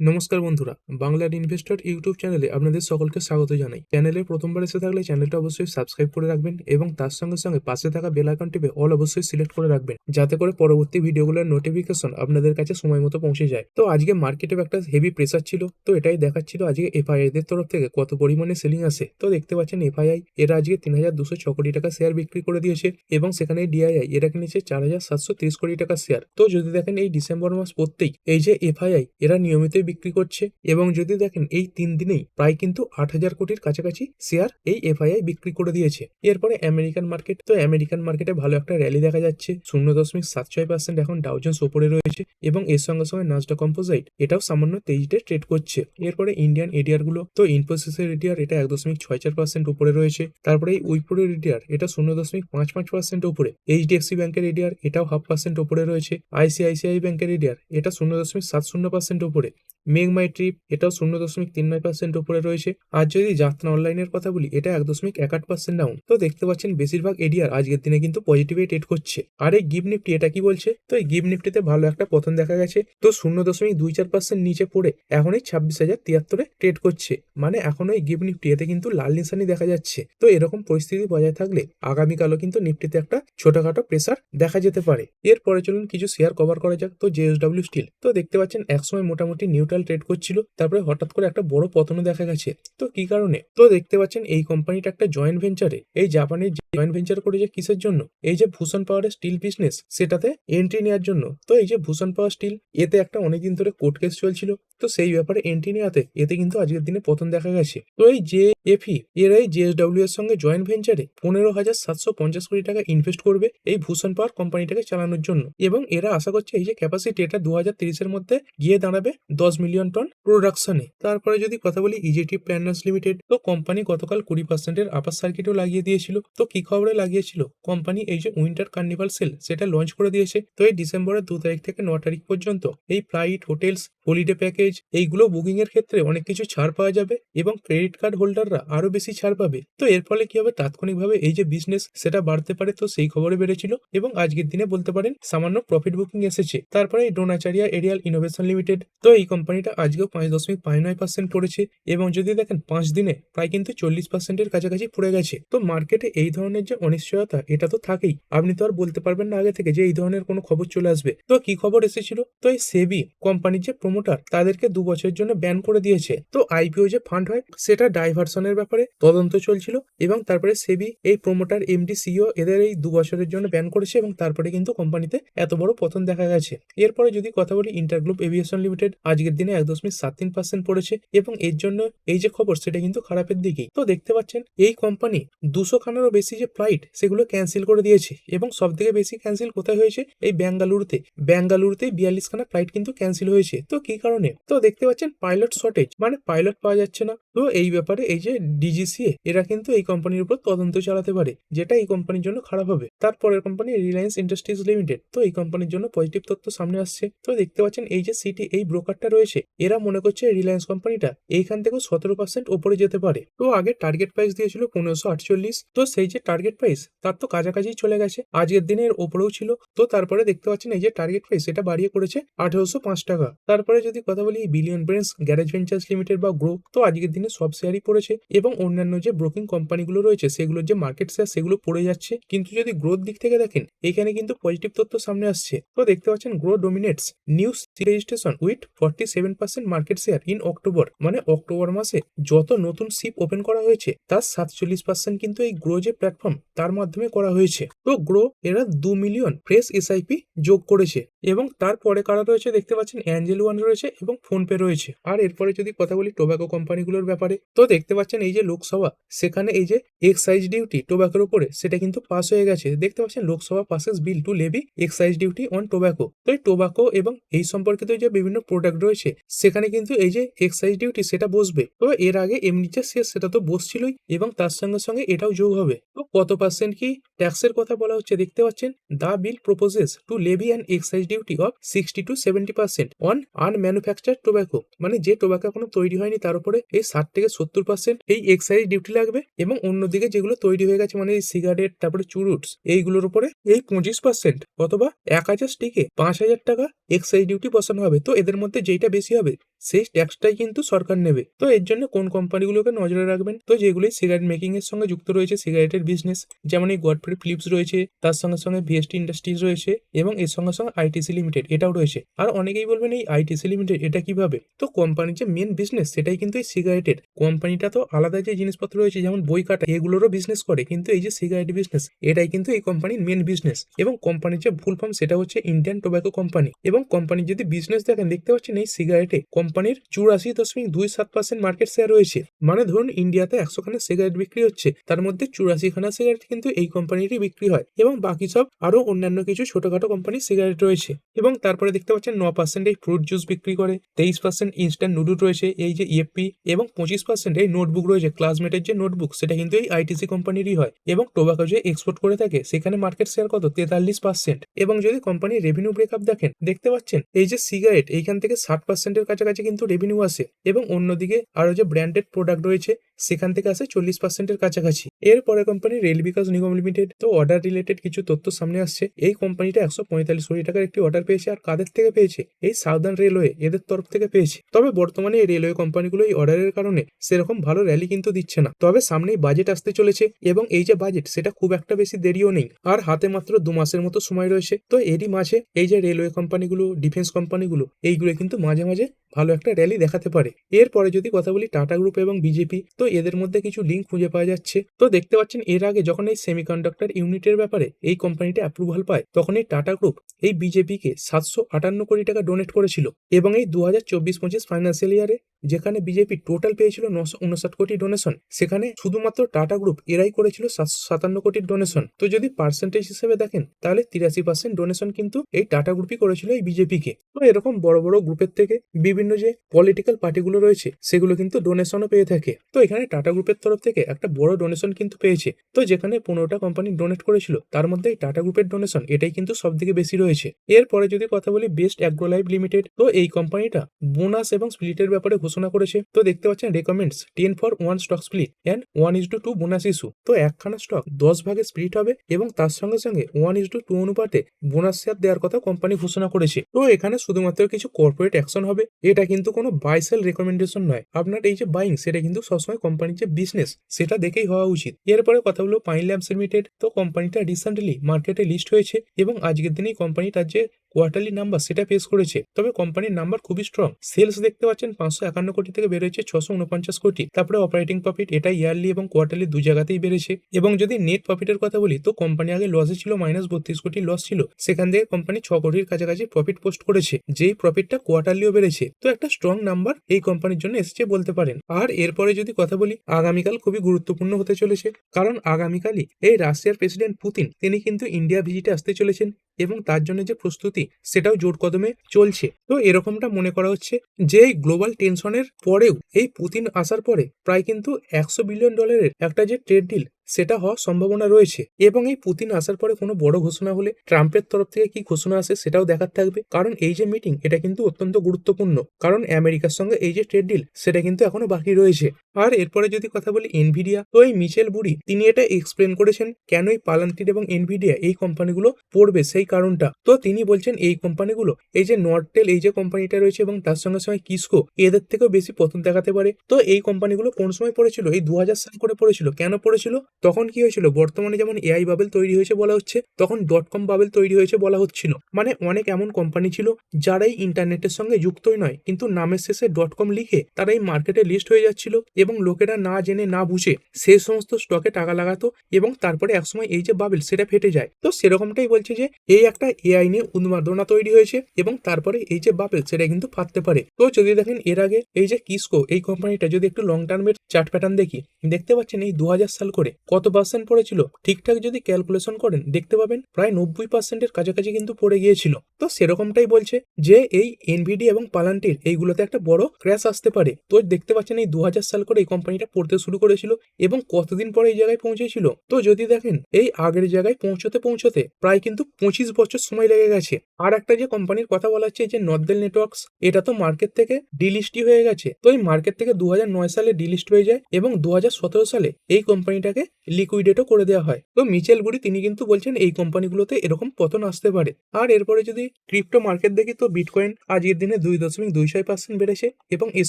নমস্কার বন্ধুরা বাংলার ইনভেস্টর ইউটিউব চ্যানেলে আপনাদের সকলকে স্বাগত জানাই। চ্যানেলে প্রথমবার এসে থাকলে চ্যানেলটা অবশ্যই সাবস্ক্রাইব করে রাখবেন এবং তার সঙ্গে সঙ্গে পাশে থাকা বেল আইকন টিপে অল অবশ্যই সিলেক্ট করে রাখবেন, যাতে করে পরবর্তী ভিডিওগুলোর নোটিফিকেশন আপনাদের কাছে সময় মতো পৌঁছে যায়। তো আজকে মার্কেটে একটা হেভি প্রেসার ছিল, তো এটাই দেখাচ্ছিল আজকে এফআইআই দের তরফ থেকে কত পরিমাণে সেলিং আসে। তো দেখতে পাচ্ছেন এফআইআই এরা আজকে তিন হাজার দুশো ছ কোটি টাকা শেয়ার বিক্রি করে দিয়েছে এবং সেখানে ডিআইআই এরা কিনেছে চার হাজার সাতশো তিরিশ কোটি টাকা শেয়ার তো যদি দেখেন এই ডিসেম্বর মাস পড়তেই এই যে এফআইআই এরা নিয়মিতই বিক্রি করছে। এবং যদি দেখেন, এই তিন দিনেই প্রায় কিন্তু আট হাজার কোটির কাছাকাছি শেয়ার এই এফআইআই বিক্রি করে দিয়েছে। এরপরে আমেরিকান মার্কেট, তো আমেরিকান মার্কেটে ভালো একটা র্যালি দেখা যাচ্ছে। শূন্য দশমিক সাত ছয় পার্সেন্ট এখন ডাউজেন্স ওপরে রয়েছে এবং এর সঙ্গে সঙ্গে নাজডা কম্পোজাইট এটাও সামান্য তেইশে ট্রেড করছে। এরপরে ইন্ডিয়ান এডিআরগুলো, তো ইনফোসিসের এডিআর এটা এক দশমিক ছয় চার পার্সেন্ট উপরে রয়েছে। তারপরে এই উইপ্রোর এডিআর এটা শূন্য দশমিক পাঁচ পাঁচ পার্সেন্ট উপরে। এইচডিএফসি ব্যাংকের এডিআর এটাও হাফ পার্সেন্ট উপরে রয়েছে। আইসিআইসিআই ব্যাংকের এডিআর এটা শূন্য দশমিক সাত শূন্য পার্সেন্ট উপরে। মেঘমাই ট্রিপ, এটাও শূন্য দশমিক তিন নয় পার্সেন্ট উপরে রয়েছে। আর যদি যাত্রা অনলাইনের কথা বলি, এটা এক দশমিক এক আট পার্সেন্ট ডাউন তো দেখতে পাচ্ছেন বেশিরভাগ এডিআর আজকের দিনে কিন্তু পজিটিভে ট্রেড করছে। আর এই গিভ নিফটি এটা কি বলছে? তো এই গিভ নিফটিতে ভালো একটা পতন দেখা গেছে। তো শূন্য দশমিক দুই চার পার্সেন্ট নিচে পড়ে এখন এই ছাব্বিশ হাজার তিয়াত্তরে ট্রেড করছে। মানে এখন এই গিভ নিফটি এতে কিন্তু লাল নিশানি দেখা যাচ্ছে। তো এরকম পরিস্থিতি বজায় থাকলে আগামীকালও কিন্তু নিফটিতে একটা ছোটখাটো প্রেসার দেখা যেতে পারে। এরপরে চলুন কিছু শেয়ার কভার করা যাক। তো জেএসডব্লিউ স্টিল তো দেখতে পাচ্ছেন একসময় মোটামুটি নিউট্রাল ট্রেড করছিল, তারপরে হঠাৎ করে একটা বড় পতনও দেখা গেছে। তো কি কারণে? তো দেখতে পাচ্ছেন এই কোম্পানিটা একটা জয়েন্ট ভেঞ্চারে এই জাপানের জয়েন্ট ভেঞ্চার করেছে কিসের জন্য? এই যে ভূষণ পাওয়ারের স্টিল বিজনেস সেটাতে এন্ট্রি নেওয়ার জন্য। তো এই যে ভূষণ পাওয়ার স্টিল এতে একটা অনেকদিন ধরে কোর্ট কেস চলছিল। তো সেই ব্যাপারে এন্ট্রি নেওয়াতে এতে কিন্তু আজকের দিনে পতন দেখা গেছে। তো এই জে এফি এর এই জেএসডব্লিউ এর সঙ্গে জয়েন্ট ভেঞ্চারে পনেরো হাজার সাতশো পঞ্চাশ কোটি টাকা ইনভেস্ট করবে এই ভূষণ পাওয়ার কোম্পানিটাকে চালানোর জন্য। এবং এরা আশা করছে এই যে ক্যাপাসিটি এটা দু হাজার তিরিশের মধ্যে গিয়ে দাঁড়াবে দশ মিলিয়ন টন প্রোডাকশনে তারপরে যদি কথা বলি ইজেটি প্ল্যানার্স লিমিটেড তো কোম্পানি গতকাল কুড়ি পার্সেন্টের আপার সার্কিটও লাগিয়ে দিয়েছিল। তো কি খবরে লাগিয়েছিল? কোম্পানি এই যে উইন্টার কার্নিভাল সেল সেটা লঞ্চ করে দিয়েছে। তো এই ডিসেম্বরের দু তারিখ থেকে ন তারিখ পর্যন্ত এই ফ্লাইট হোটেলস হলিডে প্যাকেজ এইগুলো বুকিং এর ক্ষেত্রে অনেক কিছু ছাড় পাওয়া যাবে এবং ক্রেডিট কার্ড হোল্ডাররা আরও বেশি ছাড় পাবে। তো এর ফলে কি হবে? তাৎক্ষণিকভাবে এই যে বিজনেস সেটা বাড়তে পারে তো সেই খবরে বেড়েছিল এবং আজকের দিনে বলতে পারেন সামান্য প্রফিট বুকিং এসেছে। তারপরে ডোনাচারিয়া এরিয়াল ইনোভেশন লিমিটেড তো এই কোম্পানিটা আজকেও পাঁচ দশমিক পাঁচ নয় পার্সেন্ট পড়েছে এবং যদি দেখেন পাঁচ দিনে প্রায় কিন্তু চল্লিশ পার্সেন্টের কাছাকাছি পড়ে গেছে। তো মার্কেটে এই ধরনের যে অনিশ্চয়তা, এটা তো থাকেই। আপনি তো আর বলতে পারবেন না আগে থেকে যে এই ধরনের কোনো খবর চলে আসবে। তো কি খবর এসেছিল? তো এই সেবি কোম্পানির যে প্রমোটার তাদেরকে দু বছরের জন্য ব্যান করে দিয়েছে। তো আইপিও যে ফান্ড হয়, সেটা ডাইভার্সনের ব্যাপারে তদন্ত চলছিল এবং তারপরে সেবি এই প্রমোটার এমডি সিও এদের এই দু বছরের জন্য ব্যান করেছে এবং তারপরে কিন্তু কোম্পানিতে এত বড় পতন দেখা গেছে। এরপরে যদি কথা বলি ইন্টারগ্রুপ এভিয়েশন লিমিটেড আজকের দিনে এক দশমিক সাত তিন পার্সেন্ট পড়েছে এবং এর জন্য এই যে খবর, সেটা কিন্তু খারাপের দিকেই। তো দেখতে পাচ্ছেন, এই কোম্পানি দুশো খানেরও বেশি যে ফ্লাইট সেগুলো ক্যান্সেল করে দিয়েছে এবং সব থেকে বেশি ক্যান্সেল কোথায় হয়েছে? এই বেঙ্গালুরুতে বেঙ্গালুরুতে বিয়াল্লিশ খানা ফ্লাইট কিন্তু ক্যান্সেল হয়েছে। তো কি কারণে? তো দেখতে পাচ্ছেন পাইলট শর্টেজ মানে পাইলট পাওয়া যাচ্ছে না। তো এই ব্যাপারে এই যে ডিজিসিএ এরা কিন্তু এই কোম্পানির উপর তদন্ত চালাতে পারে, যেটা এই কোম্পানির জন্য খারাপ হবে। তারপরের কোম্পানি রিলায়েন্স ইন্ডাস্ট্রিজ লিমিটেড তো এই কোম্পানির জন্য পজিটিভ তথ্য সামনে আসছে। তো দেখতে পাচ্ছেন এই যে সিটি এই ব্রোকারটা রয়েছে, এরা মনে করছে রিলায়েন্স কোম্পানিটা এইখান থেকেও সতেরো পার্সেন্ট ওপরে যেতে পারে। তো আগে টার্গেট প্রাইস দিয়েছিল পনেরোশো আটচল্লিশ, তো সেই যে টার্গেট প্রাইস তার তো কাছাকাছি চলে গেছে, আজকের দিনের ওপরেও ছিল। তো তারপরে দেখতে পাচ্ছেন এই যে টার্গেট প্রাইস এটা বাড়িয়ে করেছে আঠেরোশো পাঁচ টাকা। তারপরে যদি কথা বলি billion brains garage ventures limited বা গ্রো তো আজকের দিনে সব শেয়ারই পড়েছে এবং অন্যান্য যে ব্রোকিং কোম্পানিগুলো রয়েছে, সেগুলোর যে মার্কেট শেয়ার সেগুলো পড়ে যাচ্ছে। কিন্তু যদি গ্রোথ দিক থেকে দেখেন, এখানে কিন্তু পজিটিভ তথ্য সামনে আসছে। তো দেখতে পাচ্ছেন Groww dominates new registration with forty seven percent market share in October মানে অক্টোবর মাসে যত নতুন শিপ ওপেন করা হয়েছে, তার সাতচল্লিশ পার্সেন্ট কিন্তু এই গ্রো যে প্ল্যাটফর্ম তার মাধ্যমে করা হয়েছে। তো গ্রো এরা দু মিলিয়ন ফ্রেশ এসআইপি যোগ করেছে এবং তারপরে কারা রয়েছে দেখতে পাচ্ছেন অ্যাঞ্জেল ওয়ান রয়েছে এবং ফোনপে রয়েছে। আর এরপরে যদি কথা বলি টোব্যাকো কোম্পানিগুলোর ব্যাপারে, তো দেখতে পাচ্ছেন এই যে লোকসভা, সেখানে এই যে এক্সাইজ ডিউটি টোব্যাকোর উপরে, সেটা কিন্তু পাস হয়ে গেছে। দেখতে পাচ্ছেন Lok Sabha passes bill to levy excise duty on tobacco তো এই টোব্যাকো এবং এই সম্পর্কিত যে বিভিন্ন প্রোডাক্ট রয়েছে, সেখানে কিন্তু এই যে এক্সাইজ ডিউটি সেটা বসবে। তো এর আগে এমনি যে শেষ সেটা তো বসছিলই এবং তার সঙ্গে সঙ্গে এটাও যোগ হবে। তো কত পার্সেন্ট কি ট্যাক্সের কথা বলা হচ্ছে দেখতে পাচ্ছেন? The bill proposes to levy and excise duty of sixty to seventy percent on unmanufacture tobacco মানে যে টোব্যাকো এখনও তৈরি হয়নি তার উপরে এই ষাট থেকে সত্তর পার্সেন্ট এই এক্সাইজ ডিউটি লাগবে এবং অন্যদিকে যেগুলো তৈরি হয়ে গেছে মানে এই সিগারেট তারপরে চুরুটস এইগুলোর উপরে এই পঁচিশ পার্সেন্ট অথবা এক হাজার স্টিকে পাঁচ হাজার টাকা এক্সাইজ ডিউটি বসানো হবে। তো এদের মধ্যে যেইটা বেশি হবে সেই ট্যাক্সটাই কিন্তু সরকার নেবে। তো এর জন্য কোন কোম্পানিগুলোকে নজরে রাখবেন? তো যেগুলি সিগারেট মেকিং এর সঙ্গে যুক্ত রয়েছে সিগারেটের বিজনেস যেমন এই গডফ্রি ফিলিপস রয়েছে, তার সঙ্গে সঙ্গে ভিএসটি ইন্ডাস্ট্রিজ রয়েছে এবং এর সঙ্গে সঙ্গে আইটিসি লিমিটেড এটাও রয়েছে। আর অনেকেই বলবেন এই আইটিসি লিমিটেড এটা কীভাবে? তো কোম্পানির যে মেন বিজনেস সেটাই কিন্তু এই সিগারেটের কোম্পানিটা তো আলাদা যে জিনিসপত্র রয়েছে, যেমন বই কাটা, এগুলোরও বিজনেস করে। কিন্তু এই যে সিগারেট বিজনেস এটাই কিন্তু এই কোম্পানির মেন বিজনেস এবং কোম্পানির যে ফুল ফর্ম সেটা হচ্ছে ইন্ডিয়ান টোব্যাকো কোম্পানি এবং কোম্পানির যদি বিজনেস দেখেন, দেখতে পাচ্ছেন এই সিগারেটে কোম্পানির চুরাশি দশমিক দুই সাত পার্সেন্ট মার্কেট শেয়ার রয়েছে। মানে ধরুন ইন্ডিয়াতে একশো খানা সিগারেট বিক্রি হচ্ছে, তার মধ্যে চুরাশি খানা সিগারেট কিন্তু এই কোম্পানিরই বিক্রি হয় এবং বাকি সব আরও অন্যান্য কিছু ছোটখাটো কোম্পানির সিগারেট রয়েছে। এবং তারপরে দেখতে পাচ্ছেন, ন পার্সেন্ট এই ফ্রুট জুস বিক্রি করে, তেইশ পার্সেন্ট ইনস্ট্যান্ট নুডল রয়েছে, এই যে ইএফপি এবং পঁচিশ পার্সেন্ট এই নোটবুক রয়েছে ক্লাসমেটের যে নোটবুক সেটা কিন্তু এই আইটিসি কোম্পানিরই হয় এবং টোবাকো যে এক্সপোর্ট করে থাকে, সেখানে মার্কেট শেয়ার কত? তেতাল্লিশ পার্সেন্ট এবং যদি কোম্পানির রেভিনিউ ব্রেকআপ দেখেন, দেখতে পাচ্ছেন, এই যে সিগারেট এইখান থেকে ষাট পার্সেন্টের কাছাকাছি কিন্তু রেভিনিউ আসে এবং অন্যদিকে আরও যে ব্র্যান্ডেড প্রোডাক্ট রয়েছে সেখান থেকে আসে চল্লিশ পার্সেন্টের কাছাকাছি। এরপরে কোম্পানি রেল বিকাশ নিগম লিমিটেড তো অর্ডার রিলেটেড কিছু তথ্য সামনে আসছে। এই কোম্পানিটা একশো পঁয়তাল্লিশ কোটি টাকার একটি অর্ডার পেয়েছে আর কাদের থেকে পেয়েছে? এই সাউদার্ন রেলওয়ে এদের তরফ থেকে পেয়েছে। তবে বর্তমানে এই রেলওয়ে কোম্পানিগুলো এই অর্ডারের কারণে সেরকম ভালো র্যালি কিন্তু দিচ্ছে না। তবে সামনেই বাজেট আসতে চলেছে এবং এই যে বাজেট সেটা খুব একটা বেশি দেরিও নেই। আর হাতে মাত্র দু মাসের মতো সময় রয়েছে। তো এরই মাঝে এই যে রেলওয়ে কোম্পানিগুলো ডিফেন্স কোম্পানিগুলো এইগুলো কিন্তু মাঝে মাঝে ভালো একটা র্যালি দেখাতে পারে। এরপরে যদি কথা বলি টাটা গ্রুপ এবং বিজেপি তো এদের মধ্যে কিছু লিঙ্ক খুঁজে পাওয়া যাচ্ছে। তো দেখতে পাচ্ছেন, এর আগে যখন এই সেমিকন্ডাক্টর ইউনিটের ব্যাপারে এই কোম্পানিটা অ্যাপ্রুভাল পায়, তখন এই টাটা গ্রুপ এই বিজেপিকে সাতশো আটান্ন কোটি টাকা ডোনেট করেছিল। এবং এই দু হাজার চব্বিশ পঁচিশ ফাইন্যান্সিয়াল ইয়ারে যেখানে বিজেপি টোটাল পেয়েছিল নশো উনষাট কোটি ডোনেশন, সেখানে শুধুমাত্র টাটা গ্রুপ এরাই করেছিল সাতান্ন কোটির ডোনেশন। তো যদি পার্সেন্টেজ হিসেবে দেখেন, তাহলে তিরাশি পার্সেন্ট ডোনেশন কিন্তু এই টাটা গ্রুপই করেছিল এই বিজেপিকে। তো এরকম বড় বড় গ্রুপের থেকে বিভিন্ন যে পলিটিক্যাল পার্টিগুলো রয়েছে, সেগুলো কিন্তু ডোনেশনও পেয়ে থাকে। তো এখানে টাটা গ্রুপের তরফ থেকে একটা বড় ডোনেশন কিন্তু পেয়েছে। তো যেখানে পনেরোটা কোম্পানি ডোনেট করেছিল, তার মধ্যে এই টাটা গ্রুপের ডোনেশন এটাই কিন্তু সব থেকে বেশি রয়েছে। এরপরে যদি কথা বলি বেস্ট অ্যাগ্রো লাইফ লিমিটেড তো এই কোম্পানিটা বোনাস এবং স্প্লিটের ব্যাপারে ঘোষণা করেছে। তো দেখতে পাচ্ছেন recommends ten for one stock split and one is to two bonus issue তো একখানা স্টক দশ ভাগে স্প্লিট হবে এবং তার সঙ্গে সঙ্গে ওয়ান ইস টু টু অনুপাতে বোনাস শেয়ার দেওয়ার কথা কোম্পানি ঘোষণা করেছে। তো এখানে শুধুমাত্র কিছু কর্পোরেট অ্যাকশন হবে। এটা কিন্তু কোনো বাই সেল রেকমেন্ডেশন নয়। আপনার এই যে বাইং সেটা কিন্তু সবসময় কোম্পানির যে বিজনেস সেটা দেখেই হওয়া উচিত। এরপরে কথা হলো পাইন ল্যাম্পস লিমিটেড তো কোম্পানিটা রিসেন্টলি মার্কেটে লিস্ট হয়েছে এবং আজকের দিনেই কোম্পানি তার যে কোয়ার্টারলি নাম্বার সেটা পেশ করেছে। তবে কোম্পানির নাম্বার খুবই স্ট্রং সেলস দেখতে পাচ্ছেন পাঁচশো একান্ন কোটি থেকে বেড়েছে ছশো উনপঞ্চাশ কোটি। তারপরে অপারেটিং প্রফিট এটা ইয়ারলি এবং কোয়ার্টারলি দু জায়গাতেই বেড়েছে। এবং যদি নেট প্রফিটের কথা বলি, তো কোম্পানি আগে লসে ছিল মাইনাস বত্রিশ কোটি লস ছিল। সেখান থেকে কোম্পানি ছ কোটির কাছাকাছি প্রফিট পোস্ট করেছে। যেই প্রফিটটা কোয়ার্টারলিও বেড়েছে। তো একটা স্ট্রং নাম্বার এই কোম্পানির জন্য এসেছে বলতে পারেন। আর এরপরে যদি কথা বলি, আগামীকাল খুবই গুরুত্বপূর্ণ হতে চলেছে। কারণ আগামীকালই এই রাশিয়ার প্রেসিডেন্ট পুতিন, তিনি কিন্তু ইন্ডিয়া ভিজিটে আসতে চলেছেন। এবং তার জন্য যে প্রস্তুতি সেটাও জোর কদমে চলছে। তো এরকমটা মনে করা হচ্ছে যে এই গ্লোবাল টেনশনের পরেও এই পুতিন আসার পরে প্রায় কিন্তু একশো বিলিয়ন ডলারের একটা যে ট্রেড ডিল সেটা হওয়ার সম্ভাবনা রয়েছে। এবং এই পুতিন আসার পরে কোনো বড় ঘোষণা হলে ট্রাম্পের তরফ থেকে কি ঘোষণা আসে সেটাও দেখার থাকবে। কারণ এই যে মিটিং, এটা কিন্তু অত্যন্ত গুরুত্বপূর্ণ। কারণ আমেরিকার সঙ্গে এই যে ট্রেড ডিল, সেটা কিন্তু এখনও বাকি রয়েছে। আর এরপরে যদি কথা বলি এনভিডিয়া, তো এই মিচেল বুড়ি, তিনি এটা এক্সপ্লেন করেছেন কেন এই পালান্টির এবং এনভিডিয়া এই কোম্পানিগুলো পড়বে সেই কারণটা। তো তিনি বলছেন এই কোম্পানিগুলো, এই যে নর্টেল এই যে কোম্পানিটা রয়েছে এবং তার সঙ্গে সঙ্গে কিসকো, এদের থেকেও বেশি পতন দেখাতে পারে। তো এই কোম্পানিগুলো কোন সময় পড়েছিল? এই দু হাজার সাল করে পড়েছিল। কেন পড়েছিল? তখন কি হয়েছিল? বর্তমানে যেমন এআই বাবেল তৈরি হয়েছে বলা হচ্ছে, তখন ডট কম বাবেল তৈরি হয়েছে বলা হচ্ছিল। মানে অনেক এমন কোম্পানি ছিল যারাই ইন্টারনেটের সঙ্গে যুক্তই নয়, কিন্তু নামের শেষে ডট কম লিখে তারা এই মার্কেটে লিস্ট হয়ে যাচ্ছিল এবং লোকেরা না জেনে, না বুঝে সেই সমস্ত স্টকে টাকা লাগাতো এবং তারপরে একসময় এই যে বাবেল সেটা ফেটে যায়। তো সেরকমটাই বলছে যে এই একটা এআই নিয়ে উন্মাদনা তৈরি হয়েছে এবং তারপরে এই যে বাবেল সেটা কিন্তু ফাটতে পারে। তো যদি দেখেন এর আগে এই যে কিসকো এই কোম্পানিটা যদি একটু লং টার্মের চার্ট প্যাটার্ন দেখি, দেখতে পাচ্ছেন এই দু হাজার সাল করে কত পার্সেন্ট পড়েছিল? ঠিকঠাক যদি ক্যালকুলেশন করেন, দেখতে পাবেন প্রায় নব্বই পার্সেন্টের কাছাকাছি কিন্তু পড়ে গিয়েছিল। তো সেরকমটাই বলছে যে, এই এনভিডি এবং পালান্টির এইগুলোতে একটা বড় ক্র্যাশ আসতে পারে। তো দেখতে পাচ্ছেন এই দু হাজার সাল করে এই কোম্পানিটা পড়তে শুরু করেছিল এবং কতদিন পরে এই জায়গায় পৌঁছেছিল? তো যদি দেখেন, এই আগের জায়গায় পৌঁছতে পৌঁছতে প্রায় কিন্তু পঁচিশ বছর সময় লেগে গেছে। আর একটা যে কোম্পানির কথা বলা হচ্ছে যে নর্দেল নেটওয়ার্কস এটা তো মার্কেট থেকে ডিলিস্টই হয়ে গেছে। তো এই মার্কেট থেকে দু হাজার নয় সালে ডিলিস্ট হয়ে যায় এবং দু হাজার সতেরো সালে এই কোম্পানিটাকে লিকুইডেটও করে দেওয়া হয়। তো মিচেল বুড়ি তিনি কিন্তু বলছেন, এই কোম্পানিগুলোতে এরকম পতন আসতে পারে। আর এরপরে যদি ক্রিপ্টো মার্কেট দেখি তো বিটকয়েন আজকের দিনে দুই দশমিক দুই ছয় পার্সেন্ট বেড়েছে এবং এর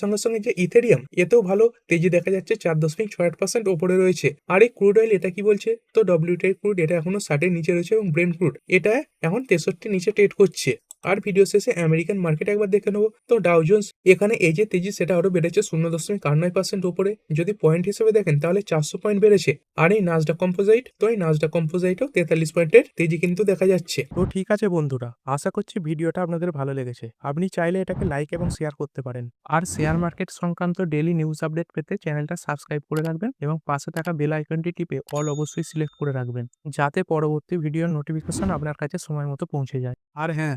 সঙ্গে সঙ্গে যে ইথেরিয়াম এতেও ভালো তেজি দেখা যাচ্ছে চার দশমিক ছয় আট পার্সেন্ট ওপরে রয়েছে। আর এই ক্রুড অয়েল এটা কি বলছে? তো ডব্লিউটিআই ক্রুড এটা এখনও ষাটের নিচে রয়েছে এবং ব্রেন ক্রুড এটা এখন তেষট্টি নিচে ট্রেড করছে। আর ভিডিও শেষে আমেরিকান মার্কেট একবার দেখে নেব। তো ডাউজন্স এখানে এই যে তেজি, সেটা আরও বেড়েছে শূন্য দশমিক আট নয় পার্সেন্ট উপরে যদি পয়েন্ট হিসেবে দেখেন, তাহলে চারশো পয়েন্ট বেড়েছে। আর এই নাজডা কম্পোজাইট তো এই নাজডা কম্পোজাইটও তেতাল্লিশ পয়েন্টের তেজি কিন্তু দেখা যাচ্ছে। তো ঠিক আছে বন্ধুরা, আশা করছি ভিডিওটা আপনাদের ভালো লেগেছে। আপনি চাইলে এটাকে লাইক এবং শেয়ার করতে পারেন। আর শেয়ার মার্কেট সংক্রান্ত ডেলি নিউজ আপডেট পেতে চ্যানেলটা সাবস্ক্রাইব করে রাখবেন এবং পাশে থাকা বেল আইকনটি টিপে অল অবশ্যই সিলেক্ট করে রাখবেন, যাতে পরবর্তী ভিডিওর নোটিফিকেশন আপনার কাছে সময় মতো পৌঁছে যায়। আর হ্যাঁ